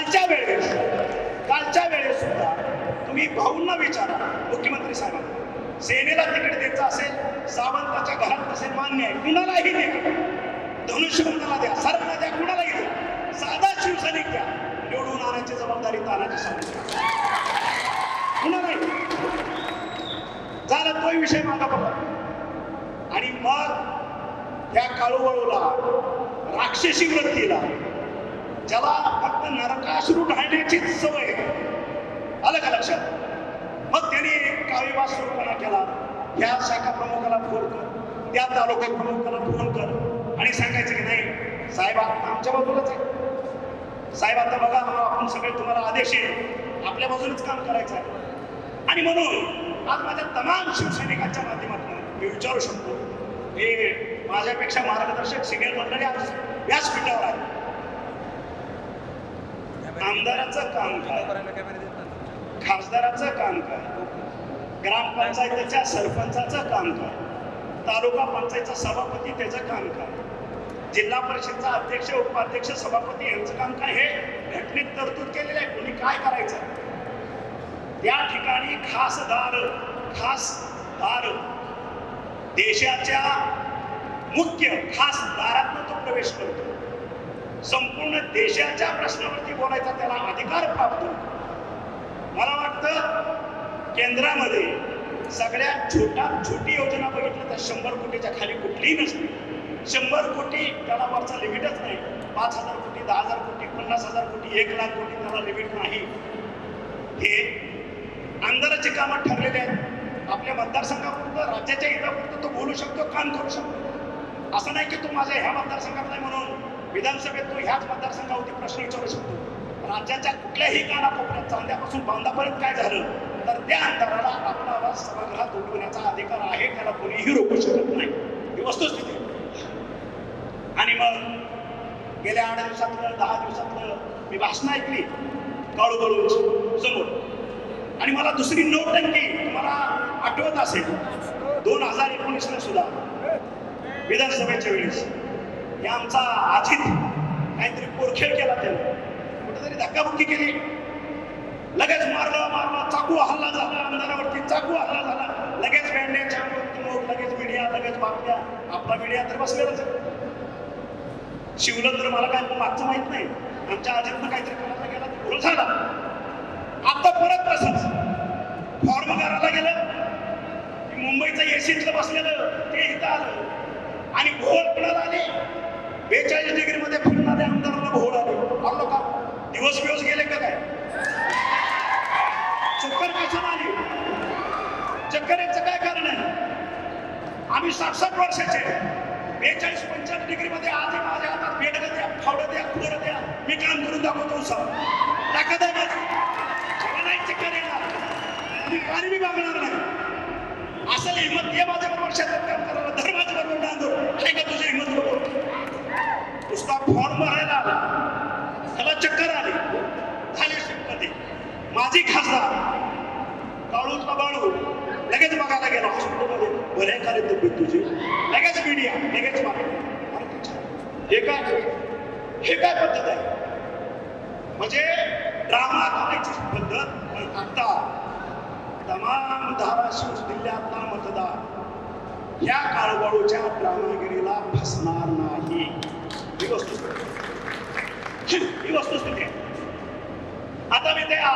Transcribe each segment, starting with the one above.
कालच्या वेळेस कालच्या वेळेस सुद्धा तुम्ही भाऊंना विचारा मुख्यमंत्री साहेबांना. सेनेला तिकीट द्यायचं असेल सावंताच्या घरात असेल मान्य आहे कुणालाही द्या. धनुष्यबंधाला द्या सर्वांना द्या कुणालाही द्या. साधा शिवसैनिक द्या. निवडून आणायची जबाबदारी तानाची सावंत कुणालाही झाला तोही विषय मागा बघा आणि मग त्या काळूवळूला राक्षसी वृत्तीला ज्याला फक्त त्याचीच सवय आहे. आलं का लक्षात? मग त्याने काळीबा सुरूपणा केला. ह्या शाखा प्रमुखाला फोन कर. त्या तालुका प्रमुखाला फोन कर. आणि सांगायचं की नाही साहेब आमच्या बाजूलाच आहे. साहेब आता बघा आपण सगळे तुम्हाला आदेश आहे. आपल्या बाजूनच काम करायचं आहे. आणि म्हणून आज माझ्या तमाम शिवसैनिकांच्या माध्यमातून मी विचारू शकतो हे माझ्यापेक्षा मार्गदर्शक सिनियर मंडळी आज व्यासपीठावर आहे आमदाराचं काम काय? खासदाराचं काम काय? ग्रामपंचायतीच्या सरपंचाचं काम काय? तालुका पंचायतचा सभापती त्याचं काम काय? जिल्हा परिषदचा अध्यक्ष उपाध्यक्ष सभापती यांचं काम काय? हे घटनेत तरतूद केलेलं आहे. कोणी काय करायचं? त्या ठिकाणी खासदार खासदार देशाच्या मुख्य खासदारातनं तो प्रवेश करतो. संपूर्ण देशाच्या प्रश्नावरती बोलायचा त्याला अधिकार प्राप्त मला वाटतं केंद्रामध्ये सगळ्यात छोटा छोटी योजना बघितली तर शंभर कोटीच्या खाली कुठलीही नसते. शंभर कोटी त्याला वरचा लिमिटच नाही. पाच हजार कोटी दहा हजार कोटी पन्नास हजार कोटी एक लाख कोटी त्याला लिमिट नाही. हे आमदाराची कामं ठरलेली आहेत. आपल्या मतदारसंघापुरतं राज्याच्या हितापुरतं तो बोलू शकतो काम करू शकतो. असं नाही की तो माझ्या ह्या मतदारसंघात नाही म्हणून विधानसभेत तो ह्याच मतदारसंघावरती प्रश्न विचारू शकतो. राज्याच्या कुठल्याही कानाकोपऱ्यात चांद्यापासून बांधापर्यंत काय झालं तर त्या अंतराला आपला आवाज सभागृहात उठवण्याचा अधिकार आहे त्याला कोणीही रोखू शकत नाही. ही वस्तुस्थिती आणि मग गेल्या आठ दिवसातलं दहा दिवसातलं मी भाषणं ऐकली काळू समोर. आणि मला दुसरी नौटंकी तुम्हाला आठवत असेल. दोन हजार एकोणीसला सुद्धा विधानसभेच्या वेळेस. हे आमचा अजित काहीतरी पोरखेळ केला त्याने. कुठेतरी धक्काबुक्की केली. लगेच मारलं मारलं चाकू हल्ला झाला आमदारावरती चाकू हल्ला झाला. लगेच बँडेच्या मग लगेच मीडिया लगेच बातम्या. आपला मीडिया तर बसलेलाच शिवलं तर मला काय मागचं माहीत नाही. आमच्या अजितनं काहीतरी करायला गेला तर भूल झाला. आता परत तसंच. फॉर्म करायला गेलं. की मुंबईचं एसीतलं बसलेलं ते इथं आलं. आणि घोळ कुणाला आली? बेचाळीस डिग्री मध्ये फिरणाऱ्या आमदाराला भोळ आले. आलो का दिवस बिवस गेले का काय? चक्कर कशाला आली? चक्कर याचं काय कारण आहे? आम्ही साठ साठ वर्षाचे बेचाळीस पंचाळीस डिग्री मध्ये आज माझ्या हातात बेडगं द्या फावडं द्या खोडं द्या. मी काम करून दाखवतो सर ताकद आहे माझी मला नाही चक्कर येणार. मी पाणी मी मागणार नाही. असं हिंमत ये माझ्या बरोबर शेतात काम करायला धर माझ्या बरोबर नांदो आहे का तुझी हिंमत? बरोबर नुसता फॉर्म भरायला आला त्याला चक्कर आली झाली शिकमध्ये माजी खासदार काळूतला बाळू लगेच बघायला गेला हॉस्पिटलमध्ये बरे करे तब्येत तुझी. लगेच मीडिया लगेच हे काय? हे काय पद्धत आहे? म्हणजे ड्रामा करायची पद्धत आता तमाम धाराशिव जिल्ह्यातला मतदार या काळबाळूच्या ड्रामागिरीला फसणार नाही. ही वस्तुस्थिती ही वस्तुस्थिती आहे. आता मी त्या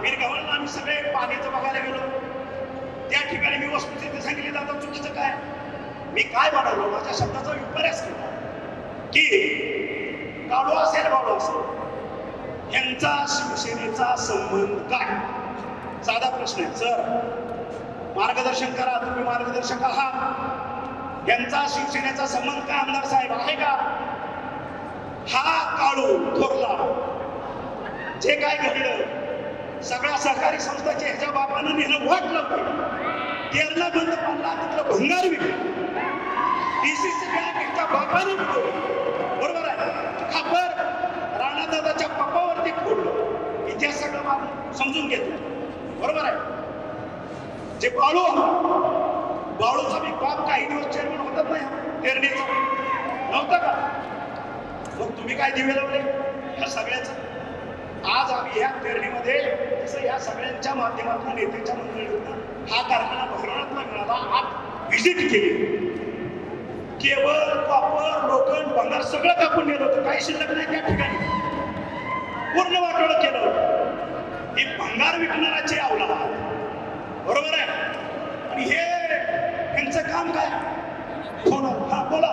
मिरगावला आम्ही सगळे पाण्याचं बघायला गेलो. त्या ठिकाणी मी वस्तुस्थिती सांगितली दादा चुकीचं काय? मी काय म्हणालो? माझ्या शब्दाचा विपर्यास केला. की काळू असेल बाळू असेल यांचा शिवसेनेचा संबंध काय? साधा प्रश्न आहे. सर मार्गदर्शन करा तुम्ही मार्गदर्शक आहात. यांचा शिवसेनेचा संबंध काय आमदार साहेब आहे का? हा काळू थोरला. जे काय घडलं सगळ्या सहकारी संस्थाच्या ह्याच्या बापानं नेलं वाट लावलं. केरला बंद पडला तिथलं भंगार विकलं. डीसीसी बँक ह्याच्या बापानं बुडवलं. बरोबर आहे? खापर राणादादाच्या पप्पावरती फोडलं. इतिहास सगळं मारून समजून घेतलं. बरोबर आहे? जे बाळू बाळूचा मी बाप काही दिवस चेअरमन होतात नाही. पेरणीचा. नव्हता का? मग तुम्ही काय दिवे लावले? ह्या सगळ्याचं? आज आम्ही ह्या पेरणीमध्ये जसं या सगळ्यांच्या माध्यमातून नेत्यांच्या मंडळीतून हा कारखाना भरवण्यातला मिळाला आज व्हिजिट केली. केवळ कॉपर लोखंड भंगार सगळं कापून नेलं होतं. काही शिल्लक नाही त्या ठिकाणी. पूर्ण वाटोळ केलं हे ही भंगार विकणाराची आवला बरोबर आहे? आणि हे यांचं काम काय? फोन हा बोला.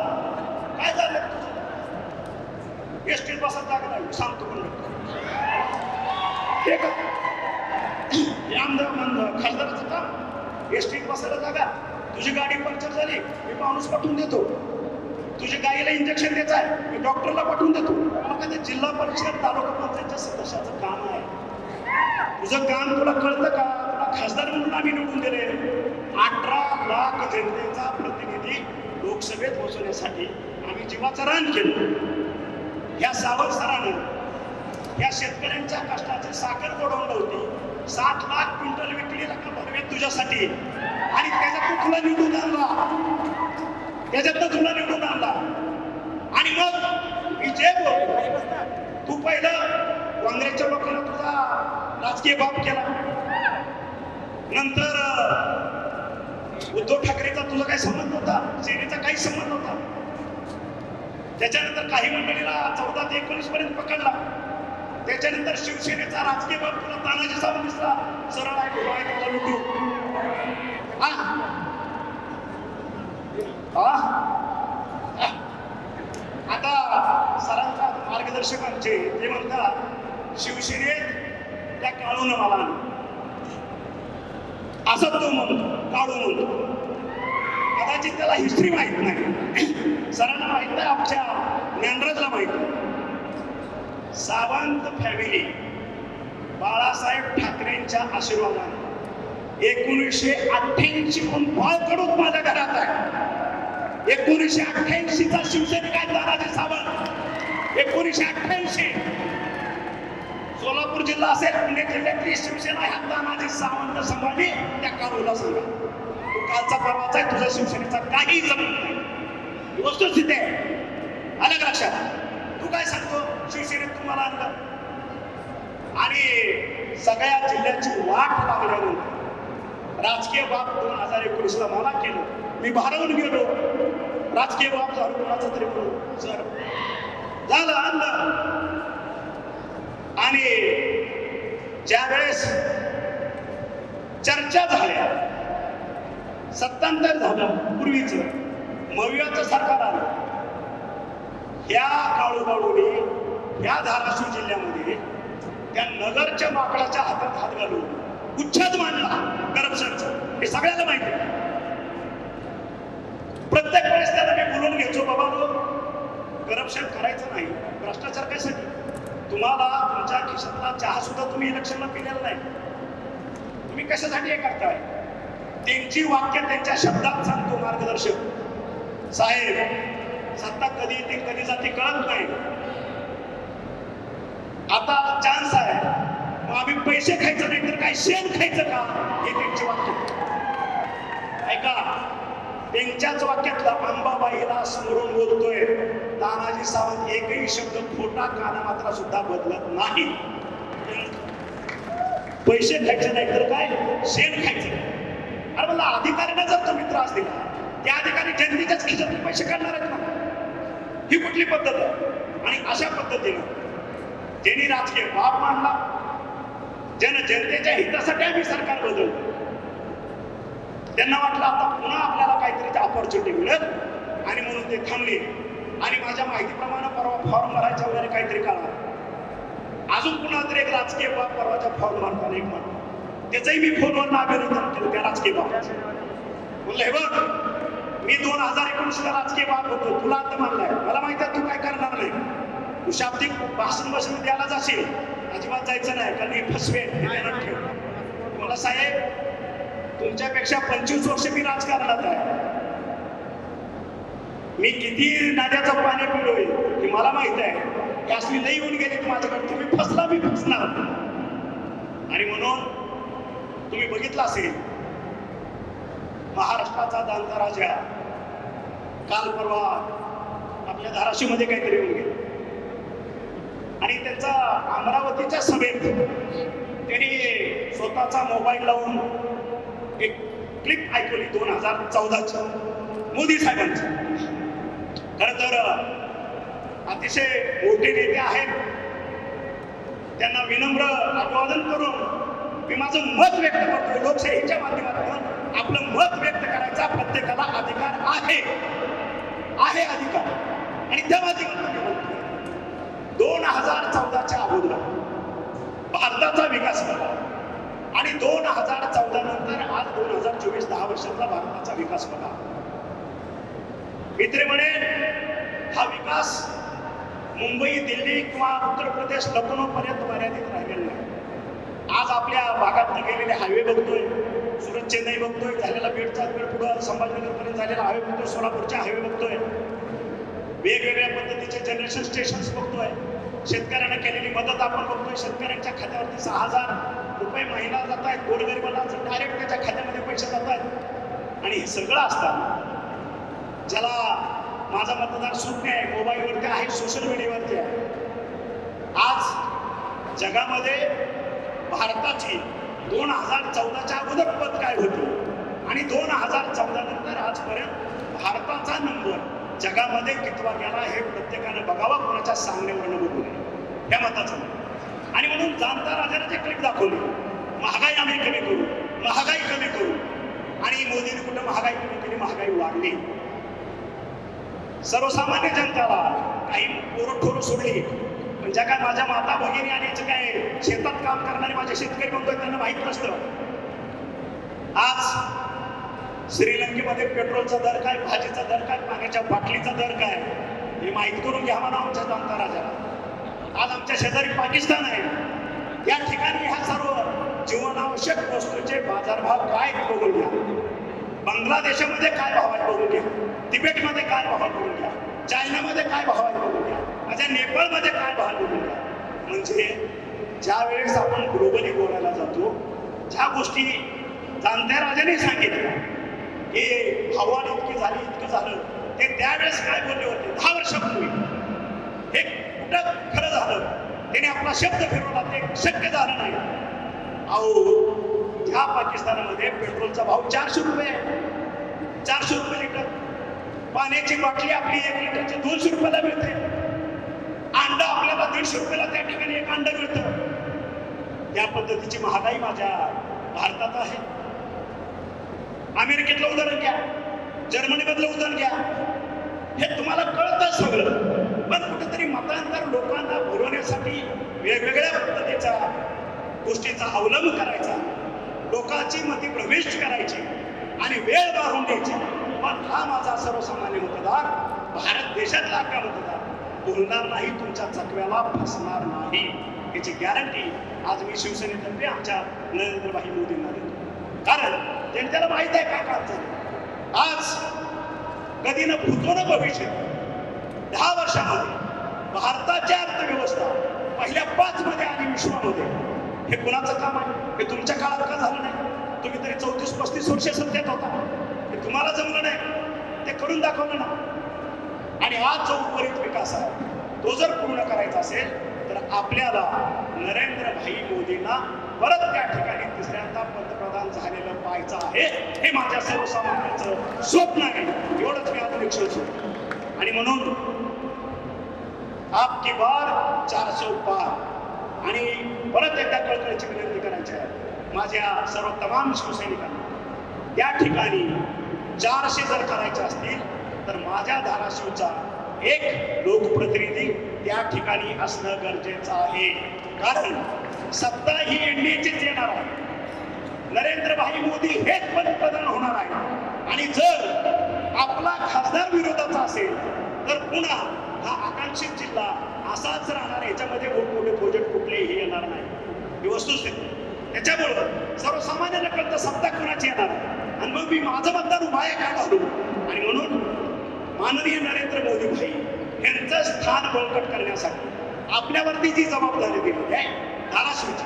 काय झालं? एस टी बसत लागला. सांगतो पण हे का आमदार खासदाराचं काम एस टीत बसायला जागा. तुझी गाडी पंक्चर झाली मी माणूस पाठवून देतो. तुझ्या गाईला इंजेक्शन द्यायचं आहे मी डॉक्टरला पाठवून देतो. मग ते जिल्हा परिषद तालुका पंचायतच्या सदस्याचं काम आहे. तुझं काम तुला कळतं का? तुला खासदार म्हणून आम्ही निवडून दिले. अठरा लाख जनतेचा प्रतिनिधी लोकसभेत पोहोचवण्यासाठी आम्ही जीवाचं रान केलं. या सावंत सरानं या शेतकऱ्यांच्या कष्टाची साखर गोडवलं होती. सात लाख क्विंटल विकली रक्कम भरवे तुझ्यासाठी. आणि त्याच्यात तुला निवडून आणला. त्याच्यात तुला निवडून आणला. आणि मग मी जे बोलतो तू पहिलं काँग्रेसच्या लोकांना तुझा राजकीय बाप केला. नंतर उद्धव ठाकरेचा तुझा काही संबंध होता? सेनेचा काही संबंध नव्हता त्याच्यानंतर काही मंडळीला चौदा ते एकोणीस पर्यंत पकडला. त्याच्यानंतर शिवसेनेचा राजकीय बाब तुला तानाजी साहेब दिसला. सरळ आहे डोळा तुला लुटू? आता सरांचा मार्गदर्शकांचे ते म्हणतात शिवसेनेत त्या काळून मला असं तो म्हणतो काढून म्हणतो कदाचित त्याला हिस्ट्री माहीत नाही. सरांना माहीत नाही आमच्या ज्ञानराजला माहीत नाही. सावंत फॅमिली बाळासाहेब ठाकरेंच्या आशीर्वादाने. एकोणीसशे अठ्ठ्याऐंशी पण कडून माझ्या घरात आहे. एकोणीसशे अठ्ठ्याऐंशीचा शिवसैनिक आहे तानाजी सावंत. एकोणीसशे अठ्ठ्याऐंशी. सोलापूर जिल्हा असेल पुणे जिल्ह्यातली शिवसेना ह्या तानाजी सावंत सांभाळली त्या काळूला सांगा तू कालचा परवाचा आहे तुझ्या शिवसेनेचा काही जमत नाही. वस्तुस्थिती आहे. आलं का लक्षात? तू काय सांगतो? शिवसेनेत तुम्हाला आणलं. आणि सगळ्या जिल्ह्याची वाट लागल्यानंतर राजकीय बाब दोन हजार एकोणीसला मला केलं. मी भारावून गेलो. राजकीय बाब झालो कोणाचं तरी म्हणून. सर झालं आणलं. आणि ज्यावेळेस चर्चा झाल्या सत्तांतर झालं पूर्वीच मवियाचं सरकार आलं. या काळूबाळूने या धाराशिव जिल्ह्यामध्ये त्या नगरच्या माकडाच्या हातात हात घालून उच्छेद मांडला करप्शनचा हे सगळ्याला माहिती प्रत्येक वेळेस त्याला मी बोलून घ्यायचो बाबा करप्शन करायचं नाही भ्रष्टाचार कशासाठी? तुम्हाला तुमच्या खिशातला चहा सुद्धा तुम्ही इलेक्शनला पिलेला नाही. तुम्ही कशासाठी हे करताय? त्यांची वाक्य त्यांच्या शब्दात सांगतो मार्गदर्शक. साहेब सत्ता कधी येते कधी जाते कळत नाही. आता चान्स आहे. मग आम्ही पैसे खायचं नाही तर काय? शेण खायचं का? हे त्यांचे वाक्य. ऐका त्यांच्याच वाक्यातला अंबाबाईला स्मरून बोलतोय. तानाजी सावंत एकही शब्द खोटा काना मात्र सुद्धा बदलत नाही. पैसे खायचे नाही तर काय? शेण खायचं अरे मला अधिकाऱ्यांना जर तुम्ही त्रास दिला त्या अधिकारी जनतेच्याच खिशातून पैसे काढणार आहेत ना? ही कुठली पद्धत आहे? आणि अशा पद्धतीनं ज्यांनी राजकीय बाब मांडला जन जनतेच्या हितासाठी आम्ही सरकार बदलतो त्यांना वाटलं आता पुन्हा आपल्याला काहीतरी ऑपॉर्च्युनिटी मिळेल. आणि म्हणून ते थांबले. आणि माझ्या माहितीप्रमाणे परवा फॉर्म भरायच्या वगैरे काहीतरी काढा अजून पुन्हा तरी एक राजकीय बाब परवाच्या फॉर्म भरताना एक म्हणतो त्याचंही मी फोनवर अभिनंदन केलं त्या राजकीय बाबाचं म्हणलं हे बघ मी दोन हजार एकोणीसला राजकीय बाब होतो. तुला आता म्हणलाय मला माहिती आहे तू काय करणार नाही. शाब्दिक भाषण भाषण द्यायला जाशील. अजिबात जायचं नाही कारण हे फसवे ठेव. मला साहेब तुमच्यापेक्षा पंचवीस वर्ष मी राजकारणात आहे. मी किती नाद्याचं पाणी पिलोय हे मला माहीत आहे. हे असली लई येऊन गेली माझ्याकडे तुम्ही फसला मी फसणार. आणि म्हणून तुम्ही बघितलं असेल महाराष्ट्राचा दांता राजा काल परवा आपल्या धाराशिवमध्ये काहीतरी येऊन गेले. आणि त्याचा अमरावतीच्या सभेत त्यांनी स्वतःचा मोबाईल लावून एक क्लिप ऐकवली दोन हजार चौदाची मोदी साहेबांची. खर तर अतिशय मोठे नेते आहेत. त्यांना विनम्र अभिवादन करून मी माझं मत व्यक्त करतो. लोकशाहीच्या माध्यमातून आपलं मत व्यक्त करायचा प्रत्येकाला अधिकार आहे. आहे अधिकार. आणि त्या माध्यमातून दोन हजार चौदाच्या अगोदर भारताचा विकास झाला. आणि दोन हजार चौदा नंतर आज दोन हजार चोवीस दहा वर्षातला भारताचा विकास बघा. मित्र म्हणे हा विकास मुंबई दिल्ली किंवा उत्तर प्रदेश लखनौ पर्यंत मर्यादित राहिलेला नाही. आज आपल्या भागात गेलेले हायवे बघतोय सुरत चेन्नई बघतोय झालेला बीडचा बीड पुढं संभाजीनगर पर्यंत झालेला हायवे बघतोय सोलापूरच्या हायवे बघतोय. वेगवेगळ्या पद्धतीचे जनरेशन स्टेशन्स बघतोय. शेतकऱ्यांना केलेली मदत आपण बघतोय. शेतकऱ्यांच्या खात्यावरती सहा हजार रुपये महिना जात आहेत गोरगरिबांना डायरेक्ट त्याच्या खात्यामध्ये पैसे जात आहेत आणि हे सगळं असताना ज्याला माझा मतदार शून्य आहे मोबाईलवरती आहे सोशल मीडियावरती आहे. आज जगामध्ये भारताची दोन हजार चौदाच्या अगोदर पद काय होती? आणि दोन हजार चौदा नंतर आजपर्यंत भारताचा नंबर जगामध्ये कितवा गेला हे प्रत्येकानं बघावं कोणाच्या सांगण्यावरनं बघू नये या मताचं आणि म्हणून जाणता राजाने जे क्लिप दाखवली महागाई आम्ही कमी करू महागाई कमी करू. आणि मोदीने कुठं महागाई कमी केली महागाई वाढली. सर्वसामान्य जनताला काही पोरठोर सोडली. पण ज्या काय माझ्या माता भगिनी आणि जे काय शेतात काम करणारे माझे शेतकरी बघतोय त्यांना माहीत नसतं. आज श्रीलंकेमध्ये पेट्रोलचा दर काय भाजीचा दर काय पाण्याच्या बाटलीचा दर काय? हे माहीत करून घ्या म्हणा आमच्या जनता राजाला. आज आमच्या शेजारी पाकिस्तान आहे. या ठिकाणी ह्या सर्व जीवनावश्यक वस्तूचे बाजारभाव काय बघून घ्या. बांगलादेशामध्ये काय भाव आहे बघून घ्या. तिबेटमध्ये काय भाव आहे बघून घ्या. चायनामध्ये काय भाव आहे बघून घ्या. माझ्या नेपाळमध्ये काय भाव आहेत बघून घ्या. म्हणजे ज्या वेळेस आपण ग्लोबली बोलायला जातो ज्या गोष्टी जाणत्या राजाने सांगितल्या की हवामान इतकी झाली इतकं झालं ते त्यावेळेस काय बोलले होते? दहा वर्षापूर्वी. हे कुठं खरं झालं? त्याने आपला शब्द फिरवला ते शक्य झालं नाही. अहो ह्या पाकिस्तानामध्ये पेट्रोलचा भाव चारशे रुपये आहे. चारशे रुपये लिटर. पाण्याची बाटली आपली एक लिटरची दोनशे रुपयाला मिळते. अंडा आपल्याला दीडशे रुपयाला त्या ठिकाणी एक अंड मिळतं. या पद्धतीची महागाई माझ्या भारतात आहे. अमेरिकेतलं उदाहरण घ्या. जर्मनीमधलं उदाहरण घ्या. हे तुम्हाला कळतं सगळं. पण कुठेतरी मतांतर लोकांना भरवण्यासाठी वेगवेगळ्या पद्धतीचा गोष्टीचा अवलंब करायचा. लोकांची मती प्रविष्ट करायची आणि वेळ मारून द्यायची. पण हा माझा सर्वसामान्य मतदार भारत देशातला का मतदार बोलणार नाही तुमच्या चकव्याला फसणार नाही. याची गॅरंटी आज मी शिवसेनेतर्फे आमच्या नरेंद्रभाई मोदींना देतो. कारण आणि त्याला माहीत आहे काय काम आज कधी न भूतो न भविष्य दहा वर्षामध्ये भारताची अर्थव्यवस्था पहिल्या पाच मध्ये आणि विश्वामध्ये हे कुणाचं काम आहे? हे तुमच्या काळात का झालं नाही? तुम्ही तरी चौतीस पस्तीस वर्षे सत्तेत होता. हे तुम्हाला जमलं नाही? ते करून दाखवलं ना. आणि आज जो उर्वरित विकास आहे तो जर पूर्ण करायचा असेल आपल्याला नरेंद्र भाई मोदींना परत त्या ठिकाणी तिसऱ्यांदा पंतप्रधान झालेलं पाहायचं आहे हे माझ्या सर्वसामान्यांचं स्वप्न आहे. एवढंच मी आपण निक्षेप आणि म्हणून आपकी बार चारशे पार. आणि परत एकदा कळकळीची विनंती करायची आहे. माझ्या सर्व तमाम शिवसैनिकांना या ठिकाणी चारशे जर करायचे असतील तर माझ्या धाराशिवचा एक लोकप्रतिनिधी त्या ठिकाणी असणं गरजेचं आहे. कारण सत्ता ही एनडीएचीच येणार आहे. नरेंद्रभाई मोदी हेच पंतप्रधान होणार आहे आणि जर आपला खासदार विरोधाचा असेल तर पुन्हा हा आकांक्षित जिल्हा असाच राहणार. याच्यामध्ये मोठमोठे प्रोजेक्ट कुठलेही येणार नाही. ही वस्तुस्थिती. त्याच्यामुळं सर्वसामान्यांना कळतं सत्ता कुणाची येणार? आणि मग मी माझं मतदान उभाय काय घालू आणि म्हणून माननीय नरेंद्र मोदी भाई यांचं स्थान बळकट करण्यासाठी आपल्यावरती जी जबाबदारी दिली आहे धाराशिवची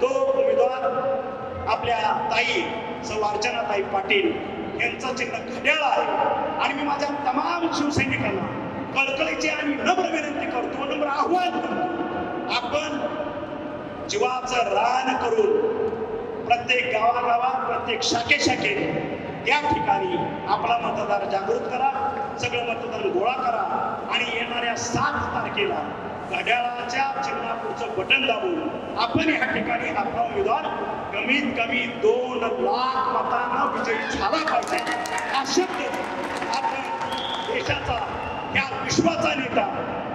तो उमेदवार आपल्या ताई सौ अर्चनाताई पाटील यांचं चिन्ह घड्याळ आहे. आणि मी माझ्या तमाम शिवसैनिकांना कळकळीची आणि नम्र विनंती करतो नम्र आव्हान करतो. आपण जीवाचं रान करून प्रत्येक गावागावात प्रत्येक शाखे शाखेत त्या ठिकाणी आपला मतदार जागृत करा. सगळं मतदान गोळा करा आणि येणाऱ्या सात तारखेला घड्याळाच्या चिन्हापूरचं बटन दाबून आपण या ठिकाणी आपला उमेदवार कमीत कमी दोन लाख मतांना विजयी झाला पाहिजे. हा शब्द आपण देशाचा या विश्वाचा नेता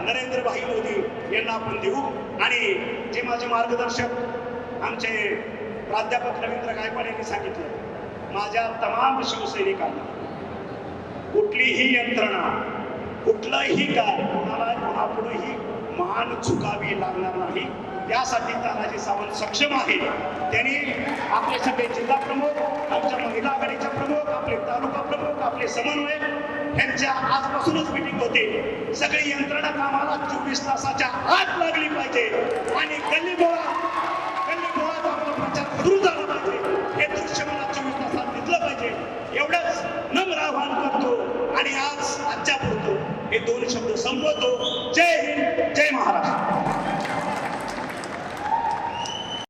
नरेंद्रभाई मोदी यांना आपण देऊ. आणि जे माझे मार्गदर्शक आमचे प्राध्यापक रवींद्र गायकवाड यांनी सांगितलं माझ्या तमाम शिवसैनिकांना कुठलीही यंत्रणा कुठलंही काय कोणाला कोणापुढेही मान चुकावी लागणार नाही. त्यासाठी तानाजी सावंत सक्षम आहे त्यांनी आपले सगळे जिल्हा प्रमुख आमच्या महिला आघाडीच्या प्रमुख आपले तालुका प्रमुख आपले समन्वय यांच्या आजपासूनच मिटिंग होते. सगळी यंत्रणा कामाला चोवीस तासाच्या आत लागली पाहिजे. आणि गल्ली बोळा गल्ली बोळाचा आपला प्रचार दोन शब्द संपवतो. जय हिंद जय महाराष्ट्र.